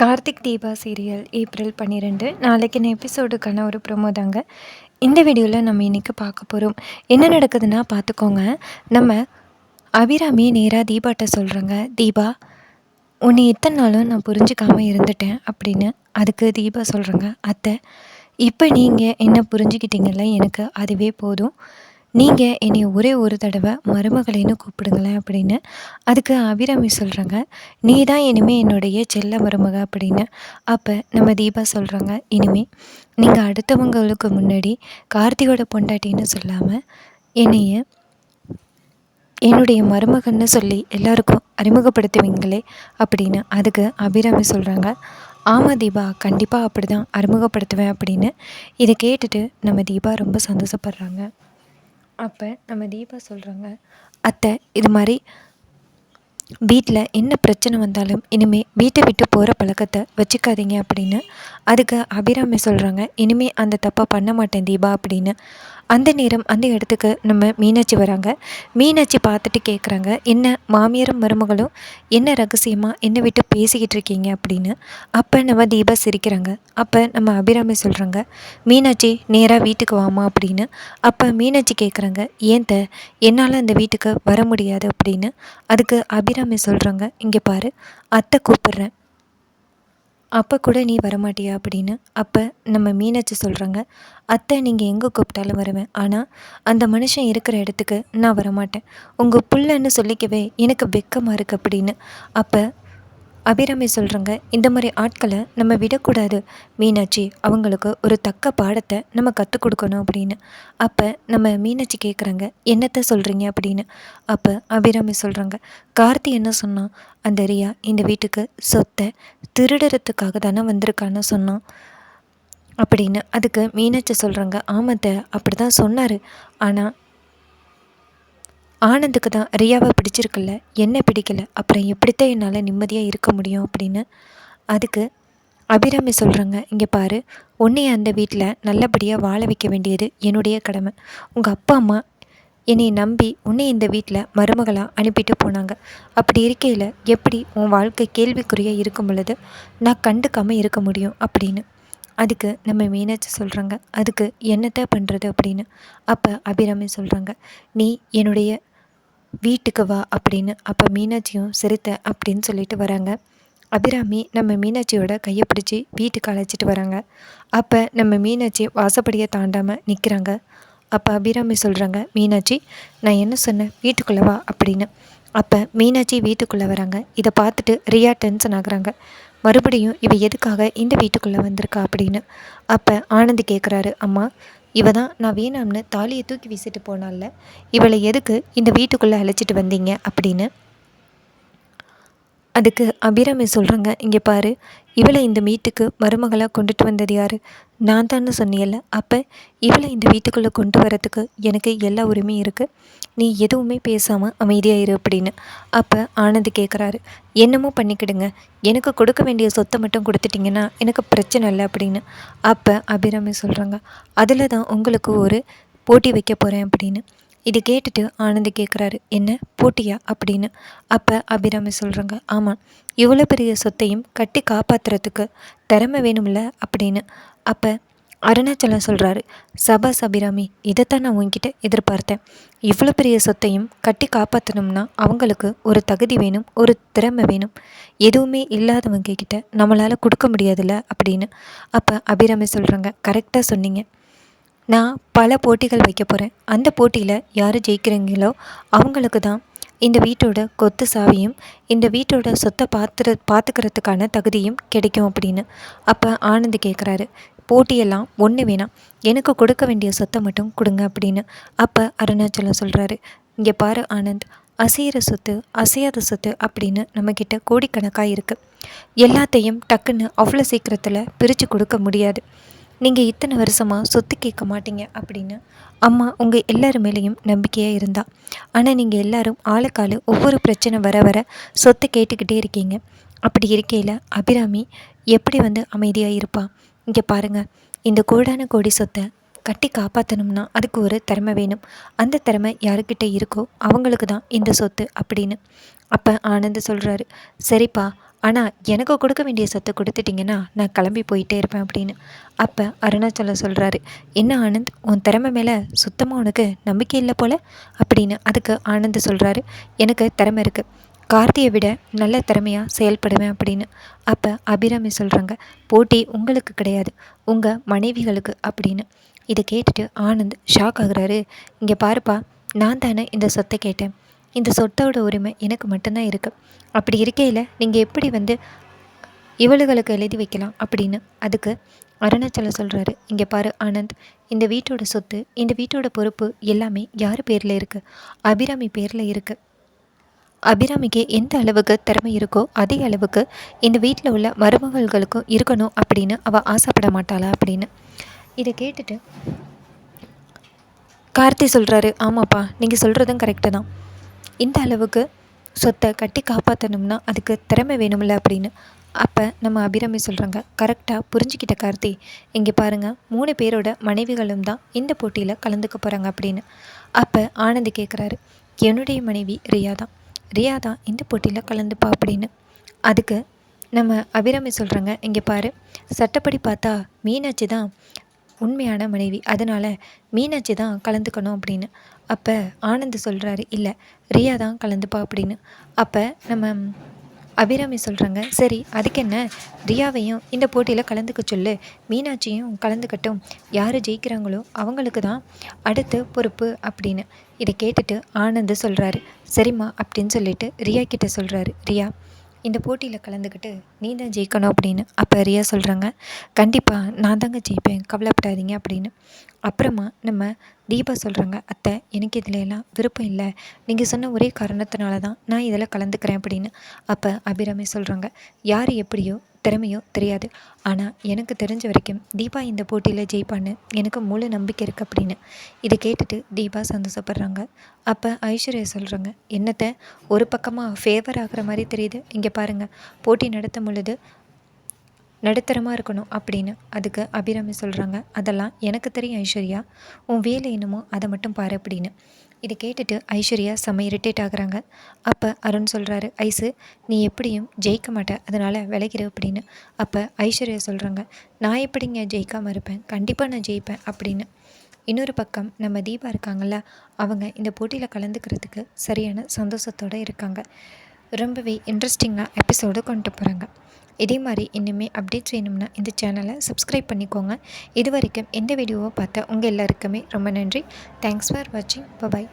Karthik Deepa serial April பன்னிரெண்டு. நாளைக்கு எபிசோடுக்கான ஒரு ப்ரோமோ தாங்க. இந்த வீடியோவில் நம்ம இன்றைக்கி பார்க்க போகிறோம் என்ன நடக்குதுன்னா பார்த்துக்கோங்க. நம்ம அபிராமி நேராக தீபாட்ட சொல்கிறாங்க தீபா உன்னை இத்தனை நாளும் நான் புரிஞ்சிக்காமல் இருந்துட்டேன் அப்படின்னு அதுக்கு தீபா சொல்கிறாங்க அத்தை இப்போ நீங்கள் என்ன புரிஞ்சுக்கிட்டீங்கல்ல எனக்கு அதுவே போதும். நீங்கள் என்னை ஒரே ஒரு தடவை மருமகளைன்னு கூப்பிடுங்களேன் அப்படின்னு அதுக்கு அபிராமி சொல்கிறாங்க நீ தான் இனிமேல் என்னுடைய செல்ல மருமக அப்படின்னு அப்போ நம்ம தீபா சொல்கிறாங்க இனிமேல் நீங்கள் அடுத்தவங்களுக்கு முன்னாடி கார்த்திகோட பொண்டாட்டின்னு சொல்லாமல் என்னைய என்னுடைய மருமகன்னு சொல்லி எல்லாருக்கும் அறிமுகப்படுத்துவீங்களே அப்படின்னு அதுக்கு அபிராமி சொல்கிறாங்க ஆமாம் தீபா கண்டிப்பாக அப்படி தான் அறிமுகப்படுத்துவேன் அப்படின்னு இதை கேட்டுட்டு நம்ம தீபா ரொம்ப சந்தோஷப்படுறாங்க. அப்போ நம்ம தீபா சொல்கிறாங்க அத்தை இது மாதிரி வீட்டில் என்ன பிரச்சனை வந்தாலும் இனிமேல் வீட்டை விட்டு போகிற பழக்கத்தை வச்சுக்காதீங்க அப்படின்னு அதுக்கு அபிராமி சொல்கிறாங்க இனிமேல் அந்த தப்பை பண்ண மாட்டேன் தீபா அப்படின்னு. அந்த நேரம் அந்த இடத்துக்கு நம்ம மீனாட்சி வராங்க. மீனாட்சி பார்த்துட்டு கேட்குறாங்க என்ன மாமியாரும் மருமகளும் என்ன ரகசியமாக என்ன விட்டு பேசிக்கிட்டு இருக்கீங்க? அப்படின்னு. அப்போ நம்ம தீபா சிரிக்கிறாங்க. அப்போ நம்ம அபிராமி சொல்கிறாங்க மீனாட்சி நேராக வீட்டுக்கு வாமா அப்படின்னு. அப்போ மீனாட்சி கேட்குறாங்க ஏன் த என்னால் அந்த வீட்டுக்கு வர முடியாது அப்படின்னு. அதுக்கு அபிராமி சொல்கிறாங்க இங்கே பாரு அத்தை கூப்பிட்றேன். அப்போ கூட நீ வரமாட்டியா அப்படின்னு அப்போ நம்ம மீனாட்சி சொல்கிறாங்க அத்தை நீங்கள் எங்கே கூப்பிட்டாலும் வருவேன். ஆனால் அந்த மனுஷன் இருக்கிற இடத்துக்கு நான் வரமாட்டேன். உங்கள் புள்ளன்னு சொல்லிக்கவே எனக்கு வெக்கமாக இருக்குது அப்படின்னு. அப்போ அபிராமி சொல்கிறாங்க இந்த மாதிரி ஆட்களை நம்ம விடக்கூடாது. மீனாட்சி அவங்களுக்கு ஒரு தக்க பாடத்தை நம்ம கற்றுக் கொடுக்கணும் அப்படின்னு. அப்போ நம்ம மீனாட்சி கேட்குறாங்க என்னத்தை சொல்கிறீங்க அப்படின்னு. அப்போ அபிராமி சொல்கிறாங்க கார்த்தி என்ன சொன்னான் அந்த ரியா இந்த வீட்டுக்கு சொத்தை திருடுறதுக்காக தானே வந்திருக்கான்னு சொன்னான் அப்படின்னு அதுக்கு மீனாட்சி சொல்கிறாங்க ஆமாத்த அப்படி தான் சொன்னார். ஆனால் ஆனந்துக்கு தான் ரியாவை பிடிச்சிருக்குல்ல என்ன பிடிக்கல அப்புறம் எப்படித்தான் என்னால் நிம்மதியாக இருக்க முடியும்? அப்படின்னு அதுக்கு அபிராமி சொல்கிறாங்க இங்கே பாரு உன்னைய அந்த வீட்டில் நல்லபடியாக வாழ வைக்க வேண்டியது என்னுடைய கடமை. உங்கள் அப்பா அம்மா என்னை நம்பி உன்னை இந்த வீட்டில் மருமகளாக அனுப்பிட்டு போனாங்க. அப்படி இருக்கையில் எப்படி உன் வாழ்க்கை கேள்விக்குறியாக இருக்கும் பொழுது நான் கண்டுக்காமல் இருக்க முடியும்? அப்படின்னு அதுக்கு நம்ம மீனாட்சி சொல்கிறாங்க அதுக்கு என்னத்தை பண்ணுறது அப்படின்னு அப்போ அபிராமி சொல்கிறாங்க நீ என்னுடைய வீட்டுக்கு வா அப்படின்னு. அப்போ மீனாட்சியும் சிரித்த அப்படின்னு சொல்லிட்டு வராங்க. அபிராமி நம்ம மீனாட்சியோட கையை பிடிச்சி வீட்டுக்கு அழைச்சிட்டு வராங்க. அப்போ நம்ம மீனாட்சி வாசப்படியை தாண்டாமல் நிற்கிறாங்க அப்போ அபிராமி சொல்கிறாங்க மீனாட்சி நான் என்ன சொன்னேன்? வீட்டுக்குள்ளே வா அப்படின்னு. அப்போ மீனாட்சி வீட்டுக்குள்ளே வராங்க. இதை பார்த்துட்டு ரியா டென்ஷன் ஆகுறாங்க. மறுபடியும் இவ எதுக்காக இந்த வீட்டுக்குள்ளே வந்திருக்கா? அப்படின்னு. அப்போ ஆனந்த் கேட்குறாரு அம்மா இவ தான் நான் வேணாம்னு தாலியை தூக்கி வீசிட்டு போனால இவளை எதுக்கு இந்த வீட்டுக்குள்ளே அழைச்சிட்டு வந்தீங்க? அப்படின்னு அதுக்கு அபிராமி சொல்கிறாங்க இங்கே பாரு இவளை இந்த வீட்டுக்கு மருமகளாக கொண்டுட்டு வந்தது யார்? நான் தானே சொன்னியல்ல அப்போ இவளை இந்த வீட்டுக்குள்ளே கொண்டு வரத்துக்கு எனக்கு எல்லா உரிமையும் இருக்குது நீ எதுவுமே பேசாமல் அமைதியாக இரு அப்படின்னு. அப்போ ஆனந்த் கேட்குறாரு என்னமோ பண்ணிக்கிடுங்க. எனக்கு கொடுக்க வேண்டிய சொத்தை மட்டும் கொடுத்துட்டிங்கன்னா எனக்கு பிரச்சனை இல்லை அப்படின்னு. அப்போ அபிராமி சொல்கிறாங்க அதில் தான் உங்களுக்கு ஒரு போட்டி வைக்க போகிறேன் அப்படின்னு. இது கேட்டுட்டு ஆனந்தி கேட்குறாரு என்ன? போட்டியா? அப்படின்னு. அப்போ அபிராமி சொல்கிறாங்க ஆமாம் இவ்வளோ பெரிய சொத்தையும் கட்டி காப்பாற்றுறதுக்கு திறமை வேணும்ல? அப்படின்னு. அப்போ அருணாச்சலம் சொல்கிறாரு சபாஸ் அபிராமி இதைத்தான் நான் உங்ககிட்ட எதிர்பார்த்தேன். இவ்வளோ பெரிய சொத்தையும் கட்டி காப்பாற்றணும்னா அவங்களுக்கு ஒரு தகுதி வேணும் ஒரு திறமை வேணும். எதுவுமே இல்லாதவங்க கிட்ட நம்மளால் கொடுக்க முடியாதுல்ல? அப்படின்னு. அப்போ அபிராமி சொல்கிறாங்க கரெக்டாக சொன்னீங்க. நான் பல போட்டிகள் வைக்க போகிறேன் அந்த போட்டியில் யார் ஜெயிக்கிறீங்களோ அவங்களுக்கு தான் இந்த வீட்டோட கொத்து சாவியும் இந்த வீட்டோட சொத்தை பார்த்துற பார்த்துக்கிறதுக்கான தகுதியும் கிடைக்கும் அப்படின்னு. அப்போ ஆனந்த் கேட்குறாரு போட்டியெல்லாம் ஒன்று வேணாம் எனக்கு கொடுக்க வேண்டிய சொத்தை மட்டும் கொடுங்க அப்படின்னு. அப்போ அருணாச்சலம் சொல்கிறாரு இங்கே பாரு ஆனந்த் அசையிற சொத்து அசையாத சொத்து அப்படின்னு நம்மக்கிட்ட கோடிக்கணக்காக இருக்குது எல்லாத்தையும் டக்குன்னு அவ்வளோ சீக்கிரத்தில் பிரித்து கொடுக்க முடியாது. நீங்கள் இத்தனை வருஷமாக சொத்து கேட்க மாட்டீங்க அப்படின்னு. அம்மா உங்கள் எல்லார் மேலேயும் நம்பிக்கையாக இருந்தா. ஆனால் நீங்கள் எல்லாரும் ஆளுக்காலு ஒவ்வொரு பிரச்சனை வர வர சொத்து கேட்டுக்கிட்டே இருக்கீங்க. அப்படி இருக்கையில் அபிராமி எப்படி வந்து அமைதியாக இருப்பா? இங்கே பாருங்கள் இந்த கோடான கோடி சொத்தை கட்டி காப்பாற்றணும்னா அதுக்கு ஒரு திறமை வேணும். அந்த திறமை யாருக்கிட்ட இருக்கோ அவங்களுக்கு தான் இந்த சொத்து அப்படின்னு. அப்போ ஆனந்த் சொல்கிறாரு சரிப்பா ஆனால் எனக்கு கொடுக்க வேண்டிய சொத்தை கொடுத்துட்டிங்கன்னா நான் கிளம்பி போயிட்டே இருப்பேன் அப்படின்னு. அப்போ அருணாச்சலம் சொல்கிறாரு என்ன ஆனந்த் உன் திறமை மேலே சுத்தமாக உனக்கு நம்பிக்கை இல்லை போல்? அப்படின்னு அதுக்கு ஆனந்த் சொல்கிறாரு எனக்கு திறமை இருக்குது கார்த்தியை விட நல்ல திறமையாக செயல்படுவேன் அப்படின்னு. அப்போ அபிராமி சொல்கிறாங்க போட்டி உங்களுக்கு கிடையாது உங்கள் மனைவிகளுக்கு அப்படின்னு. இதை கேட்டுட்டு ஆனந்த் ஷாக் ஆகுறாரு இங்கே பாருப்பா நான் தானே இந்த சொத்தை கேட்டேன். இந்த சொத்தோட உரிமை எனக்கு மட்டும்தான் இருக்குது அப்படி இருக்கையில் நீங்கள் எப்படி வந்து இவளுகளுக்கு எழுதி வைக்கலாம் அப்படின்னு? அதுக்கு அருணாச்சலம் சொல்கிறாரு இங்கே பாரு ஆனந்த் இந்த வீட்டோட சொத்து இந்த வீட்டோட பொறுப்பு எல்லாமே யார் பேரில் இருக்குது அபிராமி பேரில் இருக்குது அபிராமிக்கு எந்த அளவுக்கு திறமை இருக்கோ அதே அளவுக்கு இந்த வீட்டில் உள்ள மருமகள்களுக்கும் இருக்கணும் அப்படின்னு அவள் ஆசைப்பட மாட்டாளா அப்படின்னு? இதை கேட்டுட்டு கார்த்தி சொல்கிறாரு ஆமாப்பா நீங்கள் சொல்கிறதும் கரெக்டு தான். இந்த அளவுக்கு சொத்தை கட்டி காப்பாற்றணும்னா அதுக்கு திறமை வேணும்ல அப்படின்னு. அப்போ நம்ம அபிராமி சொல்கிறாங்க கரெக்டாக புரிஞ்சுக்கிட்ட கார்த்தி இங்கே பாருங்கள் மூணு பேரோட மனைவிகளும் தான் இந்த போட்டியில் கலந்துக்க போகிறாங்க அப்படின்னு. அப்போ ஆனந்த் கேட்குறாரு என்னுடைய மனைவி ரியா தான் ரியா தான் இந்த போட்டியில் கலந்துப்பா அப்படின்னு. அதுக்கு நம்ம அபிராமி சொல்கிறாங்க இங்கே பாரு சட்டப்படி பார்த்தா மீனாட்சி தான் உண்மையான மனைவி. அதனால் மீனாட்சி தான் கலந்துக்கணும் அப்படின்னு. அப்போ ஆனந்த் சொல்கிறாரு இல்லை ரியா தான் கலந்துப்பா அப்படின்னு. அப்போ நம்ம அபிராமி சொல்கிறாங்க சரி அதுக்கு என்ன? ரியாவையும் இந்த போட்டியில் கலந்துக்க சொல்லு. மீனாட்சியும் கலந்துக்கட்டும். யார் ஜெயிக்கிறாங்களோ அவங்களுக்கு தான் அடுத்து பொறுப்பு அப்படின்னு. இதை கேட்டுட்டு ஆனந்த் சொல்கிறாரு சரிம்மா அப்படின்னு சொல்லிட்டு ரியா கிட்ட சொல்கிறாரு ரியா இந்த போட்டியில் கலந்துக்கிட்டு நீ தான் ஜெயிக்கணும் அப்படின்னு அப்போ ரியா சொல்கிறாங்க கண்டிப்பாக நான் தாங்க ஜெயிப்பேன். கவலைப்படாதீங்க அப்படின்னு. அப்புறமா நம்ம தீபா சொல்கிறாங்க அத்தை எனக்கு இதில் எல்லாம் விருப்பம் இல்லை. நீங்கள் சொன்ன ஒரே காரணத்தினால தான் நான் இதில் கலந்துக்கிறேன் அப்படின்னு. அப்போ அபிராமி சொல்கிறாங்க யார் எப்படியோ திறமையோ தெரியாது. ஆனால் எனக்கு தெரிஞ்ச வரைக்கும் தீபா இந்த போட்டியில் ஜெயிப்பான்னு எனக்கு முழு நம்பிக்கை இருக்குது அப்படின்னு. இதை கேட்டுட்டு தீபா சந்தோஷப்படுறாங்க. அப்போ ஐஸ்வர்யா சொல்கிறாங்க என்னத்தை? ஒரு பக்கமாக ஃபேவர் ஆகிற மாதிரி தெரியுது. இங்கே பாருங்கள் போட்டி நடத்தும் பொழுது நடுத்தரமாக இருக்கணும் அப்படின்னு அதுக்கு அபிராமி சொல்கிறாங்க அதெல்லாம் எனக்கு தெரியும் ஐஸ்வர்யா. உன் வேலை என்னமோ அதை மட்டும் பாரு அப்படின்னு. இதை கேட்டுட்டு ஐஸ்வர்யா செம்ம இரிட்டேட் ஆகுறாங்க. அப்போ அருண் சொல்கிறாரு ஐசு நீ எப்படியும் ஜெயிக்க மாட்ட அதனால் விளைகிற அப்படின்னு. அப்போ ஐஸ்வர்யா சொல்கிறாங்க நான் எப்படிங்க ஜெயிக்காமல் இருப்பேன்? கண்டிப்பாக நான் ஜெயிப்பேன் அப்படின்னு. இன்னொரு பக்கம் நம்ம தீபா இருக்காங்கள்ல அவங்க இந்த போட்டியில் கலந்துக்கிறதுக்கு சரியான சந்தோஷத்தோடு இருக்காங்க. ரொம்பவே இன்ட்ரெஸ்டிங்காக எபிசோடு கொண்டு போகிறாங்க இதே மாதிரி இன்னுமே அப்டேட்ஸ் வேணும்னா இந்த சேனலை சப்ஸ்கிரைப் பண்ணிக்கோங்க. இது வரைக்கும் எந்த வீடியோவை பார்த்தா உங்கள் எல்லாருக்குமே ரொம்ப நன்றி. தேங்க்ஸ் ஃபார் வாட்சிங் பபாய்